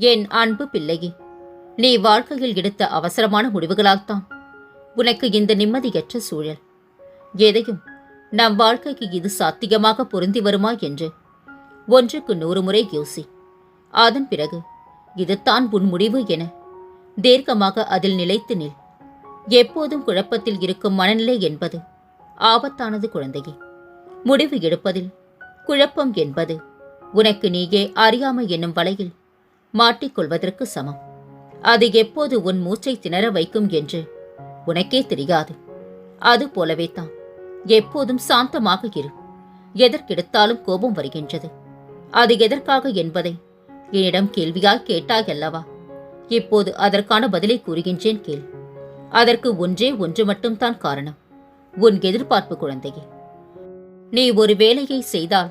என் அன்பு பிள்ளையே நீ வாழ்க்கையில் எடுத்த அவசரமான முடிவுகளால்தான் உனக்கு இந்த நிம்மதியற்ற சூழல். எதையும் நம் வாழ்க்கைக்கு இது சாத்தியமாக பொருந்தி வருமா என்று ஒன்றுக்கு நூறு முறை யோசி. அதன் பிறகு இதுதான் உன் முடிவு என தீர்க்கமாக அதில் நிலைத்து நில். எப்போதும் குழப்பத்தில் இருக்கும் மனநிலை என்பது ஆபத்தானது குழந்தையே. முடிவு எடுப்பதில் குழப்பம் என்பது உனக்கு நீயே அறியாமை என்னும் வலையில் மாட்டிக்கொள்வதற்கு சமம். அது எப்போது உன் மூச்சை திணற வைக்கும் என்று உனக்கே தெரியாது. அது போலவே தான். எப்போதும் சாந்தமாக இரு. எதற்கெடுத்தாலும் கோபம் வருகின்றது. அது எதற்காக என்பதை என்னிடம் கேள்வியாய் கேட்டாய் அல்லவா? இப்போது அதற்கான பதிலை கூறுகின்றேன் கேள். அதற்கு ஒன்றே ஒன்று மட்டும்தான் காரணம். உன் எதிர்பார்ப்பு குழந்தையே. நீ ஒரு வேலையை செய்தால்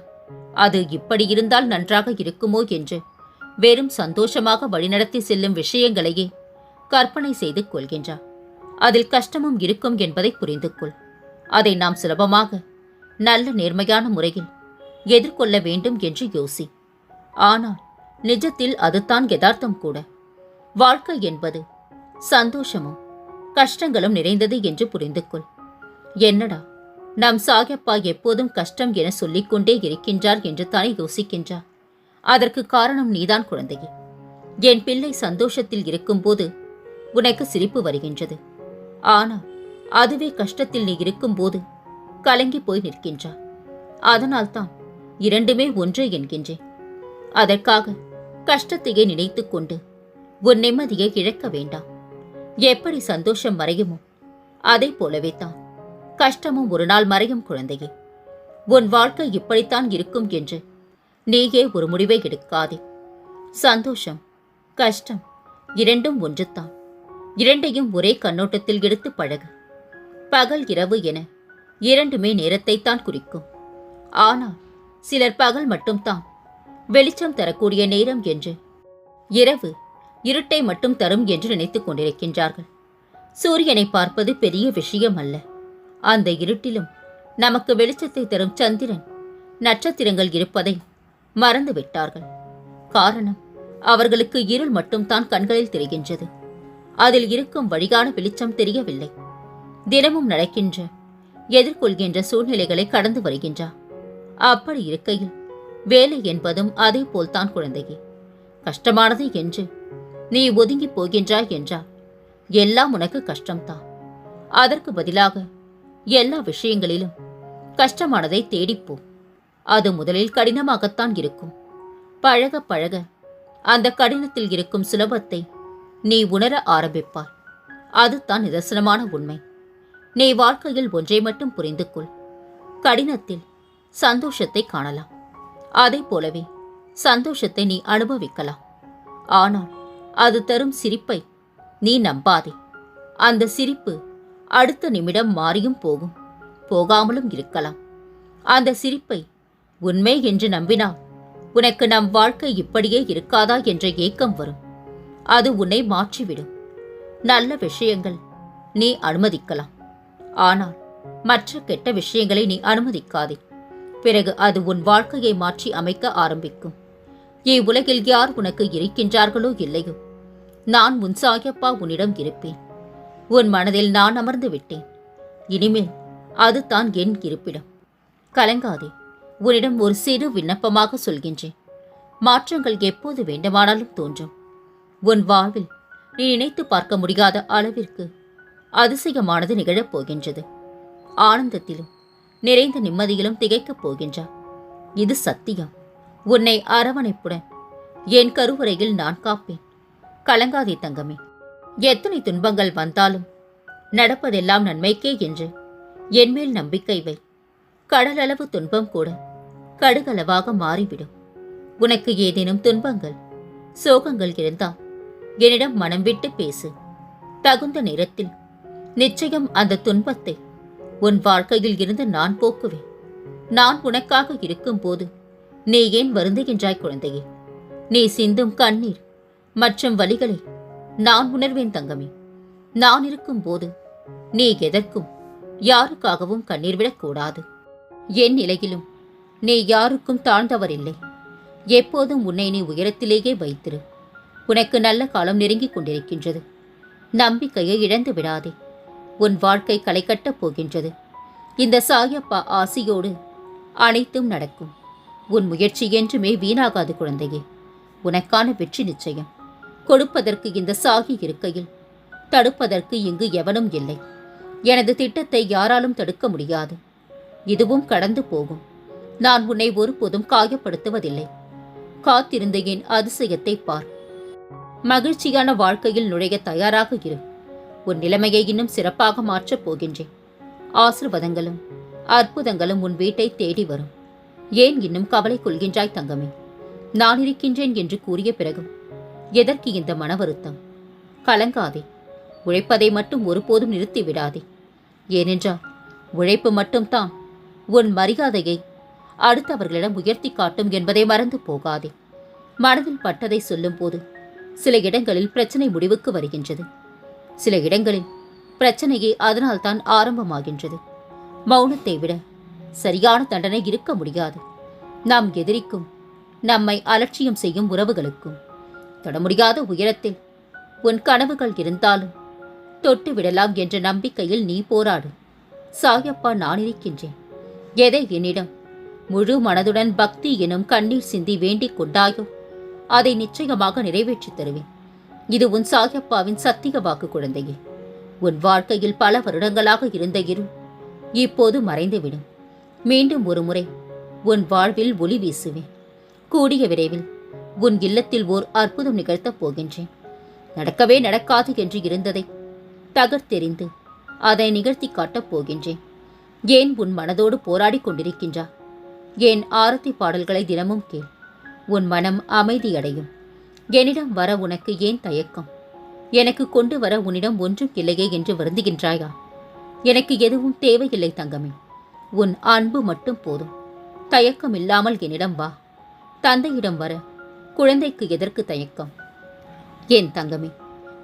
அது இப்படி இருந்தால் நன்றாக இருக்குமோ என்று வெறும் சந்தோஷமாக வழிநடத்தி செல்லும் விஷயங்களையே கற்பனை செய்து கொள்கின்றார் அதில் கஷ்டமும் இருக்கும் என்பதை புரிந்து கொள். அதை நாம் சுலபமாக நல்ல நேர்மையான முறையில் எதிர்கொள்ள வேண்டும் என்று யோசி. ஆனால் நிஜத்தில் அதுதான் யதார்த்தம் கூட. வாழ்க்கை என்பது சந்தோஷமும் கஷ்டங்களும் நிறைந்தது என்று புரிந்து கொள். என்னடா நம் சாகப்பா எப்போதும் கஷ்டம் என சொல்லிக்கொண்டே இருக்கின்றார் என்று தானே யோசிக்கின்றார்? அதற்கு காரணம் நீதான் குழந்தையே. என் பிள்ளை சந்தோஷத்தில் இருக்கும்போது உனக்கு சிரிப்பு வருகின்றது. ஆனால் அதுவே கஷ்டத்தில் நீ இருக்கும்போது கலங்கி போய் நிற்கின்றார் அதனால்தான் இரண்டுமே ஒன்று என்கின்றேன். அதற்காக கஷ்டத்தையே நினைத்து கொண்டு உன் நிம்மதியை இழக்க வேண்டாம். எப்படி சந்தோஷம் மறையுமோ அதை போலவே தான் கஷ்டமும் ஒரு நாள் மறையும் குழந்தையே. உன் வாழ்க்கை இப்படித்தான் இருக்கும் என்று நீயே ஒரு முடிவை எடுக்காதே. சந்தோஷம் கஷ்டம் இரண்டும் ஒன்றுத்தான் இரண்டையும் ஒரே கண்ணோட்டத்தில் எடுத்து பழகு. பகல் இரவு என இரண்டுமே நேரத்தைத்தான் குறிக்கும். ஆனால் சிலர் பகல் மட்டும்தான் வெளிச்சம் தரக்கூடிய நேரம் என்று இரவு இருட்டை மட்டும் தரும் என்று நினைத்துக் கொண்டிருக்கின்றார்கள். சூரியனை பார்ப்பது பெரிய விஷயம் அல்ல அந்த இருட்டிலும் நமக்கு வெளிச்சத்தை தரும் சந்திரன் நட்சத்திரங்கள் இருப்பதை மறந்து விட்டார்கள் காரணம் அவர்களுக்கு இருள் மட்டும்தான் கண்களில் தெரிகின்றது. அதில் இருக்கும் வழிகான வெளிச்சம் தெரியவில்லை. தினமும் நடக்கின்ற எதிர்கொள்கின்ற சூழ்நிலைகளை கடந்து வருகின்றார் அப்படி இருக்கையில் வேலை என்பதும் அதே போல்தான் குழந்தையே. கஷ்டமானது என்று நீ ஒதுங்கி போகின்றாய் என்றால் எல்லாம் உனக்கு கஷ்டம்தான். அதற்கு பதிலாக எல்லா விஷயங்களிலும் கஷ்டமானதை தேடிப்போம் அது முதலில் கடினமாகத்தான் இருக்கும். பழக பழக அந்த கடினத்தில் இருக்கும் சுலபத்தை நீ உணர ஆரம்பிப்பார். அதுதான் நிதர்சனமான உண்மை. நீ வாழ்க்கையில் ஒன்றை மட்டும் புரிந்து கொள் கடினத்தில் சந்தோஷத்தை காணலாம். அதை போலவே சந்தோஷத்தை நீ அனுபவிக்கலாம். ஆனால் அது தரும் சிரிப்பை நீ நம்பாதே. அந்த சிரிப்பு அடுத்த நிமிடம் மாறியும் போகும். போகாமலும் இருக்கலாம். அந்த சிரிப்பை உண்மை என்று நம்பினால் உனக்கு நம் வாழ்க்கை இப்படியே இருக்காதா என்ற ஏக்கம் வரும். அது உன்னை மாற்றிவிடும். நல்ல விஷயங்கள் நீ அனுமதிக்கலாம். ஆனால் மற்ற கெட்ட விஷயங்களை நீ அனுமதிக்காதே. பிறகு அது உன் வாழ்க்கையை மாற்றி அமைக்க ஆரம்பிக்கும். இவ்வுலகில் யார் உனக்கு இருக்கின்றார்களோ இல்லையோ நான் உன் சாயப்பா உன்னிடம் இருப்பேன். உன் மனதில் நான் அமர்ந்து விட்டேன். இனிமேல் அதுதான் என் இருப்பிடம். கலங்காதே. உன்னிடம் ஒரு சிறு விண்ணப்பமாக சொல்கின்றேன். மாற்றங்கள் எப்போது வேண்டுமானாலும் தோன்றும். உன் வாழ்வில் நீ நினைத்து பார்க்க முடியாத அளவிற்கு அதிசயமானது நிகழப் போகின்றது. ஆனந்தத்திலும் நிறைந்த நிம்மதியிலும் திகைக்கப் போகின்றார் இது சத்தியம். உன்னை அரவணைப்புடன் என் கருவறையில் நான் காப்பேன். கலங்காதே தங்கமே. எத்தனை துன்பங்கள் வந்தாலும் நடப்பதெல்லாம் நன்மைக்கே என்று என்மேல் நம்பிக்கை வை. கடலளவு துன்பம் கூட கடுகளவாக மாறிவிடும். உனக்கு ஏதேனும் துன்பங்கள் சோகங்கள் இருந்தால் என்னிடம் மனம் விட்டு பேசு. தகுந்த நேரத்தில் நிச்சயம் அந்த துன்பத்தை உன் வாழ்க்கையில் இருந்து நான் போக்குவேன். நான் உனக்காக இருக்கும்போது நீ ஏன் வருந்துகின்றாய் குழந்தையே? நீ சிந்தும் கண்ணீர் மற்றும் வலிகளை நான் உணர்வேன் தங்கமே. நான் இருக்கும்போது நீ எதற்கும் யாருக்காகவும் கண்ணீர் விடக்கூடாது. என் நிலையிலும் நீ யாருக்கும் தாழ்ந்தவர் இல்லை எப்போதும் உன்னை நீ உயரத்திலேயே வைத்திரு. உனக்கு நல்ல காலம் நெருங்கிக் கொண்டிருக்கின்றது. நம்பிக்கையை இழந்து விடாதே. உன் வாழ்க்கை களை கட்டப் போகின்றது. இந்த சாயப்பா ஆசியோடு அனைத்தும் நடக்கும். உன் முயற்சி என்றுமே வீணாகாது குழந்தையே. உனக்கான வெற்றி நிச்சயம். கொடுப்பதற்கு இந்த சாகி இருக்கையில் தடுப்பதற்கு இங்கு எவனும் இல்லை. எனது திட்டத்தை யாராலும் தடுக்க முடியாது. இதுவும் கடந்து போகும். நான் உன்னை ஒருபோதும் காயப்படுத்துவதில்லை. காத்திருந்த என் அதிசயத்தை பார். மகிழ்ச்சியான வாழ்க்கையில் நுழைய தயாராக இரு. உன் நிலைமையை இன்னும் சிறப்பாக மாற்றப் போகின்றேன். ஆசிர்வாதங்களும் அற்புதங்களும் உன் வீட்டை தேடி வரும். ஏன் இன்னும் கவலை கொள்கின்றாய் தங்கமே? நான் இருக்கின்றேன் என்று கூறிய பிறகும் எதற்கு இந்த மன வருத்தம்? கலங்காதே. உழைப்பதை மட்டும் ஒருபோதும் நிறுத்தி விடாதே ஏனென்றால் உழைப்பு மட்டும்தான் உன் மரியாதையை அடுத்தவர்களிடம் உயர்த்தி காட்டும் என்பதை மறந்து போகாதே. மனதில் பட்டதை சொல்லும்போது சில இடங்களில் பிரச்சனை முடிவுக்கு வருகின்றது. சில இடங்களில் பிரச்சனையே அதனால்தான் ஆரம்பமாகின்றது. மௌனத்தை விட சரியான தண்டனை இருக்க முடியாது. நாம் எதிரிக்கும் நம்மை அலட்சியம் செய்யும் உறவுகளுக்கும் தொட முடியாத உயரத்தில் உன் கனவுகள் இருந்தாலும் தொட்டு விடலாம் என்ற நம்பிக்கையில் நீ போராடு. சாயப்பா நான் இருக்கின்றேன். எதை என்னிடம் முழு மனதுடன் பக்தி எனும் கண்ணீர் சிந்தி வேண்டிக் கொண்டாயோ? அதை நிச்சயமாக நிறைவேற்றித் தருவேன். இது உன் சாயப்பாவின் சத்திய வாக்கு குழந்தையே. உன் வாழ்க்கையில் பல வருடங்களாக இருந்த இருள் இப்போது மறைந்துவிடும். மீண்டும் ஒரு முறை உன் வாழ்வில் ஒளி வீசுவேன். கூடிய விரைவில் உன் இல்லத்தில் ஓர் அற்புதம் நிகழ்த்தப் போகின்றேன். நடக்கவே நடக்காது என்று இருந்ததை தகர்த்தெறிந்து அதை நிகழ்த்தி காட்டப் போகின்றேன். ஏன் உன் மனதோடு போராடிக் கொண்டிருக்கின்றா? என் ஆரத்தி பாடல்களை தினமும் கேள். உன் மனம் அமைதியடையும். என்னிடம் வர உனக்கு ஏன் தயக்கம்? எனக்கு கொண்டு வர உன்னிடம் ஒன்றும் இல்லையே என்று வருந்துகின்றாயா? எனக்கு எதுவும் தேவையில்லை தங்கமே. உன் அன்பு மட்டும் போதும். தயக்கம் இல்லாமல் என்னிடம் வா. தந்தையிடம் வர. குழந்தைக்கு எதற்கு தயக்கம்? என் தங்கமே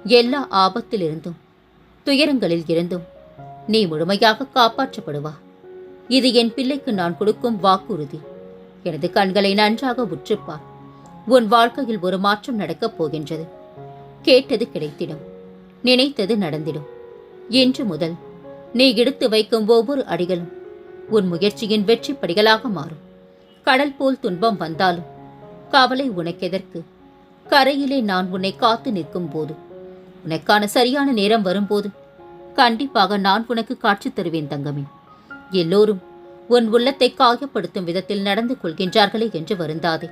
எல்லா ஆபத்திலிருந்தும் துயரங்களில் இருந்தும் நீ முழுமையாக காப்பாற்றப்படுவா. இது என் பிள்ளைக்கு நான் கொடுக்கும் வாக்குறுதி. எனது கண்களை நன்றாக உற்றுப்பார். உன் வாழ்க்கையில் ஒரு மாற்றம் நடக்கப் போகின்றது. கேட்டது கிடைத்திடும். நினைத்தது நடந்திடும். இன்று முதல் நீ எடுத்து வைக்கும் ஒவ்வொரு அடிகளும் உன் முயற்சியின் வெற்றி படிகளாக மாறும். கடல் போல் துன்பம் வந்தாலும் கவலை உனக்கெதற்கு? கரையிலே நான் உன்னை காத்து நிற்கும் போது உனக்கான சரியான நேரம் வரும்போது கண்டிப்பாக நான் உனக்கு காட்சி தருவேன் தங்கமே. எல்லோரும் உன் உள்ளத்தை காயப்படுத்தும் விதத்தில் நடந்து கொள்கின்றார்களே என்று வருந்தாதே.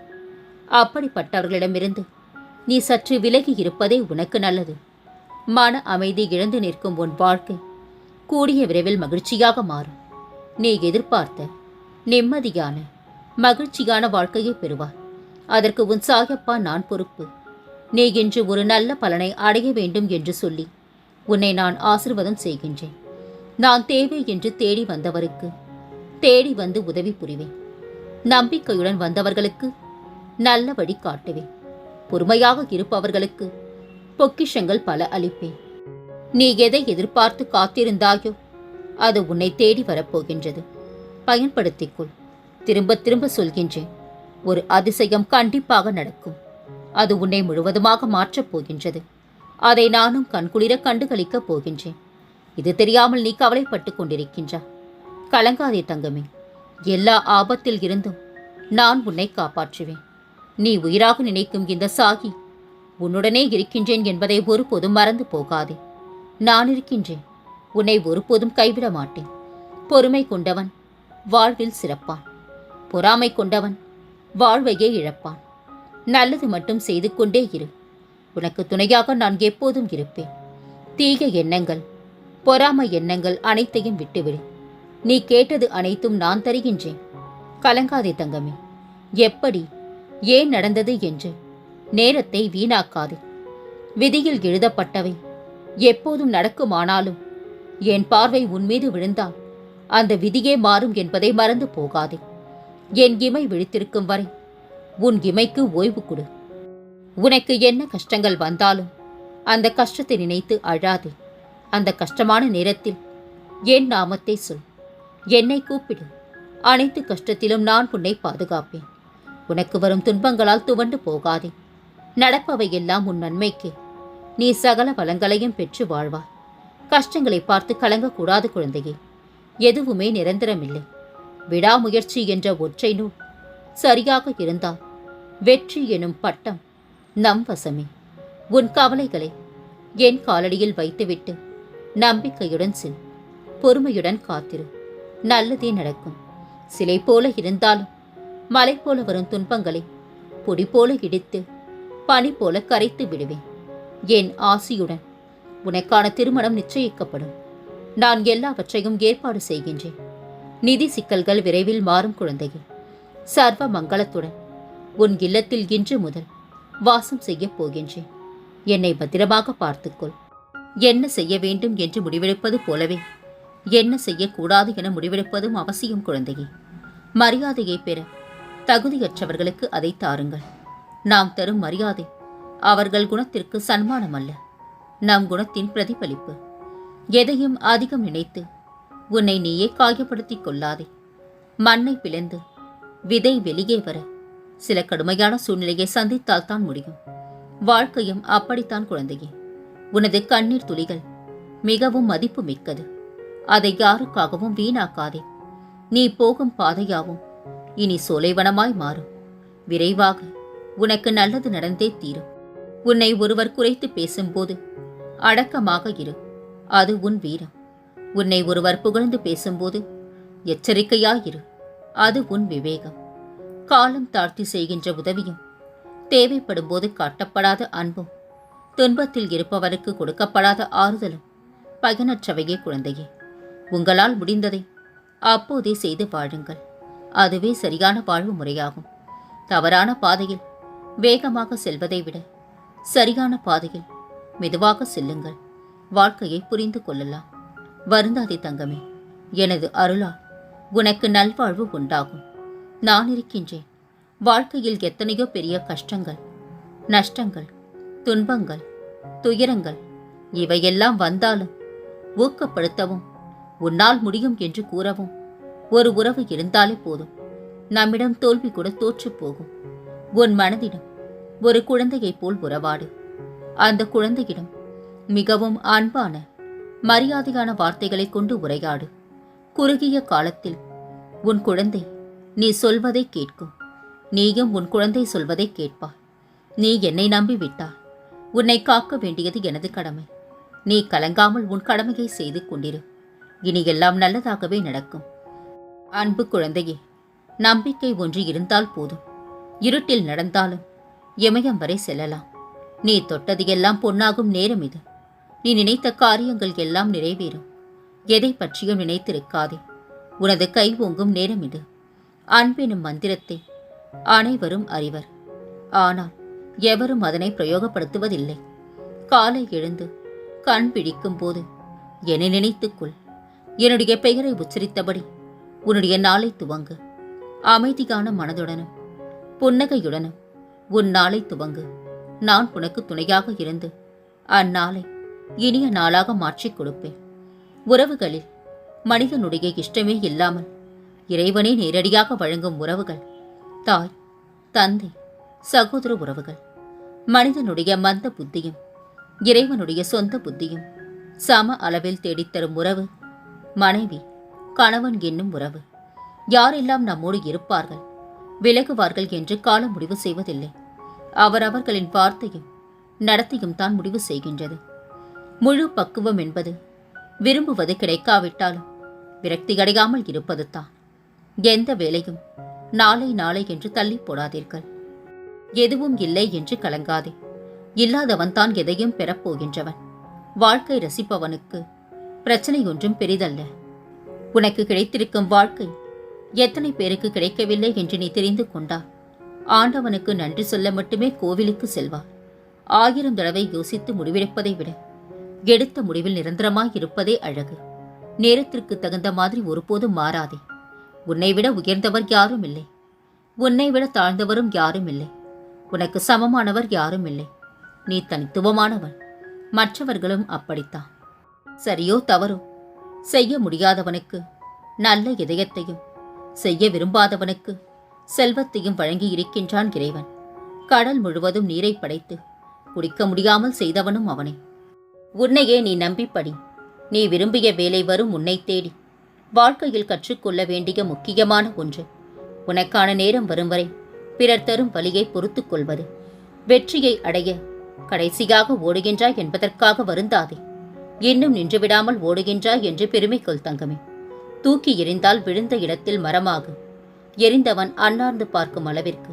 அப்படிப்பட்டவர்களிடமிருந்து நீ சற்று விலகி இருப்பதே உனக்கு நல்லது. மன அமைதி இழந்து நிற்கும் உன் வாழ்க்கை கூடிய விரைவில் மகிழ்ச்சியாக மாறும். நீ எதிர்பார்த்த நிம்மதியான மகிழ்ச்சியான வாழ்க்கையை பெறுவாய். அதற்கு உன் சாயப்பா நான் பொறுப்பு. நீ இன்று ஒரு நல்ல பலனை அடைய வேண்டும் என்று சொல்லி உன்னை நான் ஆசிர்வாதம் செய்கின்றேன். நான் தேவை என்று தேடி வந்தவருக்கு தேடி வந்து உதவி புரிவேன். நம்பிக்கையுடன் வந்தவர்களுக்கு நல்ல வழி காட்டுவேன். பொறுமையாக இருப்பவர்களுக்கு பொக்கிஷங்கள் பல அளிப்பேன். நீ எதை எதிர்பார்த்து காத்திருந்தாயோ அது உன்னை தேடி வரப்போகின்றது. பயன்படுத்திக்கொள். திரும்ப திரும்ப சொல்கின்றேன். ஒரு அதிசயம் கண்டிப்பாக நடக்கும். அது உன்னை முழுவதுமாக மாற்றப் போகின்றது. அதை நானும் கண்குளிர கண்டுகளிக்கப் போகின்றேன். இது தெரியாமல் நீ கவலைப்பட்டு கொண்டிருக்கின்றா கலங்காதே தங்கமே. எல்லா ஆபத்தில் இருந்தும் நான் உன்னை காப்பாற்றுவேன். நீ உயிராக நினைக்கும் இந்த சாகி உன்னுடனே இருக்கின்றேன் என்பதை ஒருபோதும் மறந்து போகாதே. நான் இருக்கின்றேன். உன்னை ஒருபோதும் கைவிட மாட்டேன். பொறுமை கொண்டவன் வாழ்வில் சிறப்பான். பொறாமை கொண்டவன் வாழ்வையே இழப்பான். நல்லது மட்டும் செய்து கொண்டே இரு. உனக்கு துணையாக நான் எப்போதும் இருப்பேன். தீய எண்ணங்கள் பொறாமை எண்ணங்கள் அனைத்தையும் விட்டுவிடு. நீ கேட்டது அனைத்தும் நான் தருகின்றேன். கலங்காதே தங்கமே. எப்படி? ஏன் நடந்தது என்று. நேரத்தை வீணாக்காதே. விதியில் எழுதப்பட்டவை. எப்போதும் நடக்குமானாலும். என் பார்வை உன்மீது விழுந்தால் அந்த விதியே மாறும் என்பதை மறந்து போகாதே. என் இமை விழித்திருக்கும் வரை உன் இமைக்கு ஓய்வு கொடு. உனக்கு என்ன கஷ்டங்கள் வந்தாலும் அந்த கஷ்டத்தை நினைத்து அழாதே. அந்த கஷ்டமான நேரத்தில் என் நாமத்தை சொல். என்னை கூப்பிடு. அனைத்து கஷ்டத்திலும் நான் உன்னை பாதுகாப்பேன். உனக்கு வரும் துன்பங்களால் துவண்டு போகாதே. நடப்பவை எல்லாம் உன் நன்மைக்கு. நீ சகல வளங்களையும் பெற்று வாழ்வாய். கஷ்டங்களை பார்த்து கலங்கக்கூடாது குழந்தையே. எதுவுமே நிரந்தரமில்லை. விடாமுயற்சி என்ற ஒற்றை நூல் சரியாக இருந்தால் வெற்றி எனும் பட்டம் நம் வசமே. உன் கவலைகளை என் காலடியில் வைத்துவிட்டு நம்பிக்கையுடன் செல். பொறுமையுடன் காத்திரு. நல்லதே நடக்கும். சிலை போல இருந்தாலும் மலை போல வரும் துன்பங்களை பொடி போல இடித்து பனி போல கரைத்து விடுவேன். என் ஆசியுடன் உனக்கான திருமணம் நிச்சயிக்கப்படும். நான் எல்லாவற்றையும் ஏற்பாடு செய்கின்றேன். நிதி சிக்கல்கள் விரைவில் மாறும் குழந்தையே. சர்வ மங்களத்துடன் உன் இல்லத்தில் இன்று முதல் வாசம் செய்யப் போகின்றேன். என்னை பத்திரமாக பார்த்துக்கொள். என்ன செய்ய வேண்டும் என்று முடிவெடுப்பது போலவே. என்ன செய்யக்கூடாது என முடிவெடுப்பதும் அவசியம் குழந்தையே. மரியாதையை பெற தகுதியற்றவர்களுக்கு அதை தாருங்கள். நாம் தரும் மரியாதை அவர்கள் குணத்திற்கு சன்மானம் அல்ல நம் குணத்தின் பிரதிபலிப்பு. எதையும் அதிகம் நினைத்து உன்னை நீயே காயப்படுத்திக் கொள்ளாதே. மண்ணை பிளந்து விதை வெளியே வர சில கடுமையான சூழ்நிலையை சந்தித்தால் தான் முடியும். வாழ்க்கையும் அப்படித்தான் குழந்தையே. உனது கண்ணீர் துளிகள் மிகவும் மதிப்பு மிக்கது அதை யாருக்காகவும் வீணாக்காதே. நீ போகும் பாதையாவும் இனி சோலைவனமாய் மாறும். விரைவாக உனக்கு நல்லது நடந்தே தீரும். உன்னை ஒருவர் குறைத்து பேசும்போது அடக்கமாக இரு. அது உன் வீரம். உன்னை ஒருவர் புகழ்ந்து பேசும்போது எச்சரிக்கையாயிரு. அது உன் விவேகம். காலம் தாழ்த்தி செய்கின்ற உதவியும் தேவைப்படும் போது காட்டப்படாத அன்பும் துன்பத்தில் இருப்பவருக்கு கொடுக்கப்படாத ஆறுதலும் பயனற்றவையே குழந்தையே. உங்களால் முடிந்ததை அப்போதே செய்து வாழுங்கள். அதுவே சரியான வாழ்வு முறையாகும். தவறான பாதையில் வேகமாக செல்வதை விட சரியான பாதையில் மெதுவாக செல்லுங்கள். வாழ்க்கையை புரிந்து கொள்ளலாம். வருந்தாதே தங்கமே எனது அருளால் உனக்கு நல்வாழ்வு உண்டாகும். நான் இருக்கின்றேன். வாழ்க்கையில் எத்தனையோ பெரிய கஷ்டங்கள் நஷ்டங்கள் துன்பங்கள் துயரங்கள் இவையெல்லாம் வந்தாலும் ஊக்கப்படுத்தவும் உன்னால் முடியும் என்று கூறவும் ஒரு உறவு இருந்தாலே போதும். நம்மிடம் தோல்வி கூட தோற்றுப் போகும். உன் மனதிடம் ஒரு குழந்தையைப் போல் உறவாடு. அந்த குழந்தையிடம் மிகவும் அன்பான மரியாதையான வார்த்தைகளை கொண்டு உரையாடு. குறுகிய காலத்தில் உன் குழந்தை நீ சொல்வதை கேட்கும். நீயும் உன் குழந்தை சொல்வதை கேட்பார் நீ என்னை நம்பிவிட்டாய். உன்னை காக்க வேண்டியது எனது கடமை. நீ கலங்காமல் உன் கடமையை செய்து கொண்டிரு. இனி எல்லாம் நல்லதாகவே நடக்கும். அன்பு குழந்தையே நம்பிக்கை ஒன்று இருந்தால் போதும். இருட்டில் நடந்தாலும் இமயம் வரை செல்லலாம். நீ தொட்டது எல்லாம் பொன்னாகும் நேரம் இது. நீ நினைத்த காரியங்கள் எல்லாம் நிறைவேறும். எதை பற்றியும் நினைத்திருக்காதே. உனது கை ஓங்கும் நேரம் இது. அன்பெனும் மந்திரத்தை அனைவரும் அறிவர். ஆனால் எவரும் அதனை பிரயோகப்படுத்துவதில்லை. காலை எழுந்து கண் பிடிக்கும் போது என்னை நினைத்துக்கொள் என்னுடைய பெயரை உச்சரித்தபடி உன்னுடைய நாளை துவங்கு. அமைதியான மனதுடனும் புன்னகையுடனும் உன் நாளை துவங்கு. நான் உனக்கு துணையாக இருந்து அந்நாளை இனிய நாளாக மாற்றிக் கொடுப்பேன். உறவுகளில் மனிதனுடைய இஷ்டமே இல்லாமல் இறைவனே நேரடியாக வழங்கும் உறவுகள் தாய் தந்தை சகோதர உறவுகள் மனிதனுடைய மந்த புத்தியும் இறைவனுடைய சொந்த புத்தியும் சம அளவில் தேடித்தரும் உறவு மனைவி கணவன் என்னும் உறவு. யாரெல்லாம் நம்மோடு இருப்பார்கள் விலகுவார்கள் என்று காலம் முடிவு செய்வதில்லை. அவரவர்களின் வார்த்தையும் நடத்தையும் தான் முடிவு செய்கின்றது. முழு பக்குவம் என்பது விரும்புவது கிடைக்காவிட்டாலும் விரக்தி அடையாமல் இருப்பது தான் எந்த வேலையும் நாளை நாளை என்று தள்ளி போடாதீர்கள். எதுவும் இல்லை என்று கலங்காதே. இல்லாதவன் தான் எதையும் பெறப்போகின்றவன். வாழ்க்கை ரசிப்பவனுக்கு பிரச்சனை ஒன்றும் பெரிதல்ல. உனக்கு கிடைத்திருக்கும் வாழ்க்கை எத்தனை பேருக்கு கிடைக்கவில்லை என்று நீ தெரிந்து கொண்டா? ஆண்டவனுக்கு நன்றி சொல்ல மட்டுமே கோவிலுக்கு செல்வார் ஆயிரம் தடவை யோசித்து முடிவெடுப்பதை விட எடுத்த முடிவில் நிரந்தரமாய் இருப்பதே அழகு. நேரத்திற்கு தகுந்த மாதிரி ஒருபோதும் மாறாதே. உன்னை விட உயர்ந்தவர் யாரும் இல்லை. உன்னை விட தாழ்ந்தவரும் யாரும் இல்லை. உனக்கு சமமானவர் யாரும் இல்லை. நீ தனித்துவமானவன் மற்றவர்களும் அப்படித்தான். சரியோ தவறோ? செய்ய முடியாதவனுக்கு நல்ல இதயத்தையும் செய்ய விரும்பாதவனுக்கு செல்வத்தையும் வழங்கி இருக்கின்றான் இறைவன். கடல் முழுவதும் நீரை படைத்து குடிக்க முடியாமல் செய்தவனும் அவனே. உன்னையே நீ நம்பிப்படி. நீ விரும்பிய வேலை வரும் உன்னை தேடி. வாழ்க்கையில் கற்றுக்கொள்ள வேண்டிய முக்கியமான ஒன்று. உனக்கான நேரம் வரும் வரை பிறர் தரும் வலியை பொறுத்துக் கொள்வது. வெற்றியை அடைய கடைசியாக ஓடுகின்றாய் என்பதற்காக வருந்தாதே. இன்னும் நின்றுவிடாமல் ஓடுகின்றாய் என்று பெருமை கொள் தங்கமே. தூக்கி எறிந்தால் விழுந்த இடத்தில் மரமாகு. எரிந்தவன் அன்னார்ந்து பார்க்கும் அளவிற்கு.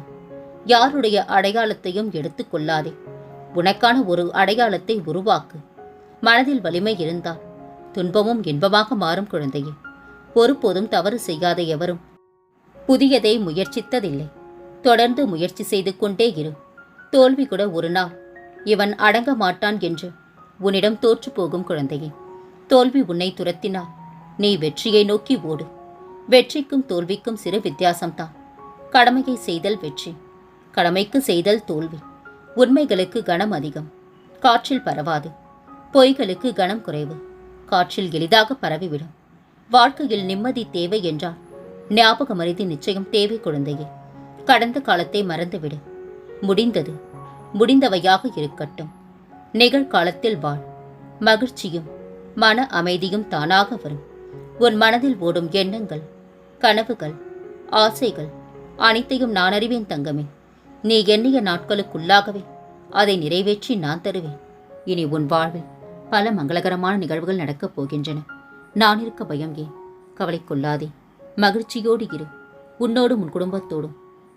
யாருடைய அடையாளத்தையும் எடுத்துக் கொள்ளாதே. உனக்கான ஒரு அடையாளத்தை உருவாக்கு. மனதில் வலிமை இருந்தால் துன்பமும் இன்பமாக மாறும் குழந்தையே. ஒருபோதும் தவறு செய்யாத எவரும் புதியதை முயற்சித்ததில்லை. தொடர்ந்து முயற்சி செய்து கொண்டே இரு. தோல்வி கூட ஒரு நாள். இவன் அடங்க மாட்டான் என்று. உன்னிடம் தோற்று போகும் குழந்தையே. தோல்வி உன்னை துரத்தினால். நீ வெற்றியை நோக்கி ஓடு. வெற்றிக்கும் தோல்விக்கும் சிறு வித்தியாசம்தான். கடமையை செய்தல் வெற்றி. கடமைக்கு செய்தல் தோல்வி. உண்மைகளுக்கு கணம் அதிகம். காற்றில் பரவாது. பொய்களுக்கு கணம் குறைவு. காற்றில் எளிதாக பரவிவிடும். வாழ்க்கையில் நிம்மதி தேவை என்றால். ஞாபக மருதி நிச்சயம் தேவை குழந்தையே. கடந்த காலத்தை மறந்துவிடு. முடிந்தது. முடிந்தவையாக இருக்கட்டும். நிகழ்காலத்தில் வாழ். மகிழ்ச்சியும் மன அமைதியும் தானாக வரும். உன் மனதில் ஓடும் எண்ணங்கள் கனவுகள் ஆசைகள் அனைத்தையும் நான் அறிவேன் தங்கமே. நீ எண்ணிய நாட்களுக்குள்ளாகவே அதை நிறைவேற்றி நான் தருவேன். இனி உன் வாழ்வில் பல மங்களகரமான நிகழ்வுகள் நடக்கப் போகின்றன. நான் இருக்க பயம் ஏன்? கவலை கொள்ளாதே மகிழ்ச்சியோடு இரு. உன்னோடும் உன் குடும்பத்தோடும்.